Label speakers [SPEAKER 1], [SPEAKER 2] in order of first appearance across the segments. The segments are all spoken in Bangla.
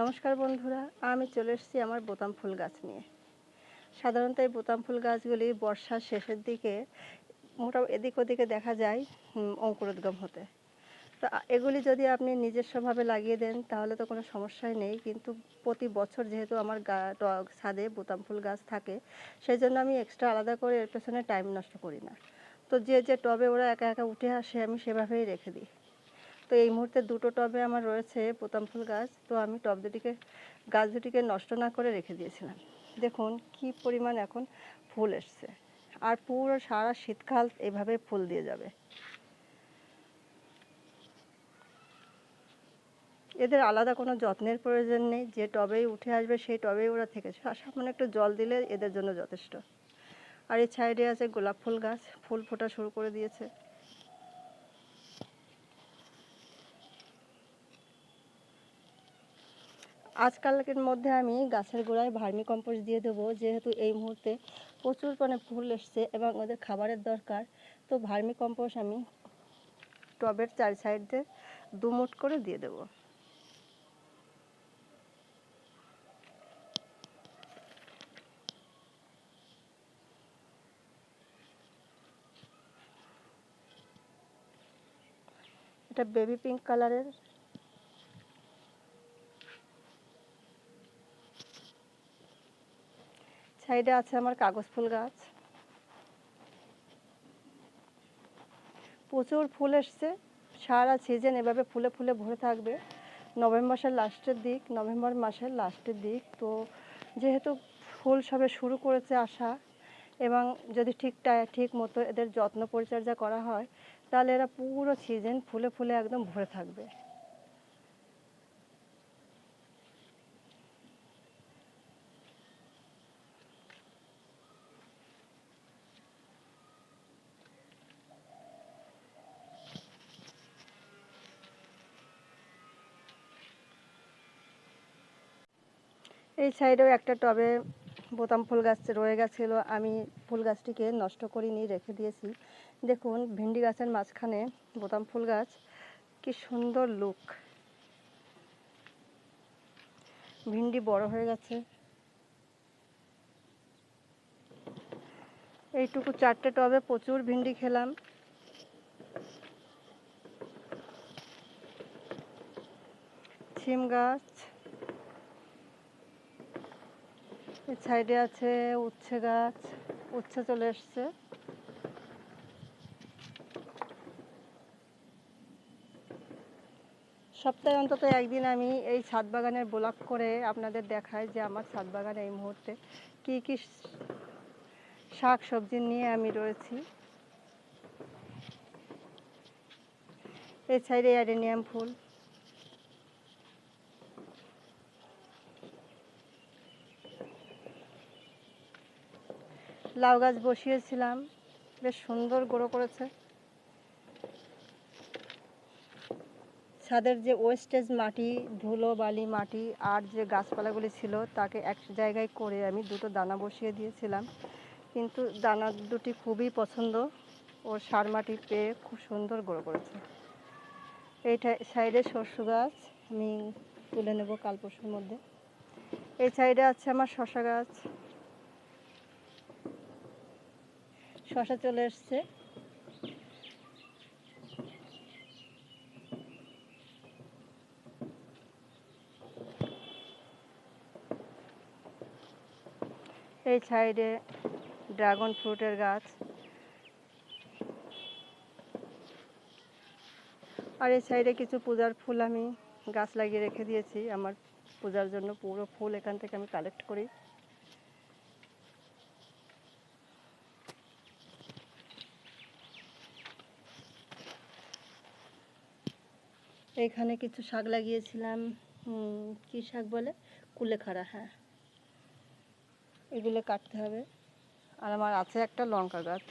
[SPEAKER 1] নমস্কার বন্ধুরা, আমি চলে এসেছি আমার বোতাম ফুল গাছ নিয়ে। সাধারণত এই বোতাম ফুল গাছগুলি বর্ষার শেষের দিকে মোটামুটি এদিক ওদিকে দেখা যায় অঙ্কুরোদ্গম হতে। তো এগুলি যদি আপনি নিজস্বভাবে লাগিয়ে দেন, তাহলে তো কোনো সমস্যাই নেই, কিন্তু প্রতি বছর যেহেতু আমার গা ছাদে বোতাম ফুল গাছ থাকে সেই জন্য আমি এক্সট্রা আলাদা করে এর পেছনে টাইম নষ্ট করি না। তো যে যে টবে ওরা একা একা উঠে আসে, আমি সেভাবেই রেখে দিই। তো এই মুহূর্তে দুটো টবে আমার রয়েছে পোতাম ফুল গাছ, তো আমি টব দুটিকে, গাছ দুটিকে নষ্ট না করে রেখে দিয়েছিলাম। দেখুন কি পরিমাণ এখন ফুল এসছে। আর পুরো সারা শীতকাল এভাবে ফুল দিয়ে যাবে। এদের আলাদা কোনো যত্নের প্রয়োজন নেই। যে টবেই উঠে আসবে, সেই টবেই ওরা থেকে সামান্য একটু জল দিলে এদের জন্য যথেষ্ট। আর এই সাইডে আছে গোলাপ ফুল গাছ। ফুল ফোটা শুরু করে দিয়েছে। আজকালকের মধ্যে আমি গাছের গোড়ায় ভার্মি কম্পোস্ট দিয়ে দেবো, যেহেতু এই মুহূর্তে প্রচুর মানে ফুল এসছে এবং ওদের খাবারের দরকার। তো ভার্মি কম্পোস্ট আমি টবের চার সাইড দিয়ে দু মুঠ করে দিয়ে দেবো। এটা বেবি পিঙ্ক কালারের সাইডে আছে আমার কাগজ ফুল গাছ। প্রচুর ফুল এসছে, সারা সিজন এভাবে ফুলে ফুলে ভরে থাকবে। নভেম্বর মাসের লাস্টের দিক নভেম্বর মাসের লাস্টের দিক। তো যেহেতু ফুল সবে শুরু করেছে আসা এবং যদি ঠিক ঠিক মতো এদের যত্ন পরিচর্যা করা হয়, তাহলে এরা পুরো সিজন ফুলে ফুলে একদম ভরে থাকবে। এই সাইডেও একটা টবে বোতাম ফুল গাছ রয়ে গেছিল। আমি ফুল গাছটিকে নষ্ট করিনি, রেখে দিয়েছি। দেখুন, ভেন্ডি গাছের মাঝখানে বোতাম ফুল গাছ। কি সুন্দর লুক। ভিন্ডি বড় হয়ে গেছে। এইটুকু চারটে টবে প্রচুর ভিন্ডি খেলাম। সিম গাছ এই সাইডে আছে উচ্ছে গাছ, উচ্ছে চলে এসছে। সপ্তাহে অন্তত একদিন আমি এই ছাদ বাগানের ব্লগ করে আপনাদের দেখাই যে আমার ছাদ বাগানে এই মুহূর্তে কি কি শাক সবজি নিয়ে আমি রয়েছি। এই সাইডে অ্যাডেনিয়াম ফুল। লাউ গাছ বসিয়েছিলাম। বেশ সুন্দর গ্রো করেছে। ছাদের যে ওয়েস্টেজ মাটি, ধুলো, বালি মাটি আর যে গাছপালাগুলি ছিল, তাকে এক জায়গায় করে আমি দুটো দানা বসিয়ে দিয়েছিলাম। কিন্তু দানা দুটি খুবই পছন্দ। ও সার মাটি পেয়ে খুব সুন্দর গ্রো করেছে। এইটা সাইডে শস্য গাছ, আমি তুলে নেব কাল পরশুর মধ্যে। এই সাইডে আছে আমার শশা গাছ। শশা চলে এসছে। এই সাইডে ড্রাগন ফ্রুটের গাছ। আর এই সাইডে কিছু পূজার ফুল আমি গাছ লাগিয়ে রেখে দিয়েছি। আমার পূজার জন্য পুরো ফুল এখান থেকে আমি কালেক্ট করি। এইখানে কিছু শাক লাগিয়েছিলাম কি শাক বলে? কুলেখাড়া হ্যাঁ। এগুলো কাটতে হবে। আর আমার আছে একটা লঙ্কা গাছ,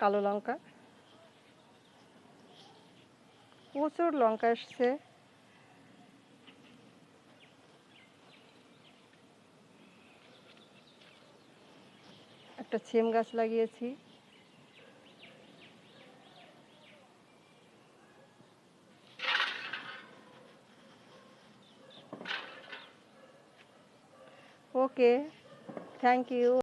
[SPEAKER 1] কালো লঙ্কা। প্রচুর লঙ্কা এসছে। একটা সিম গাছ লাগিয়েছি। Okay. Thank you.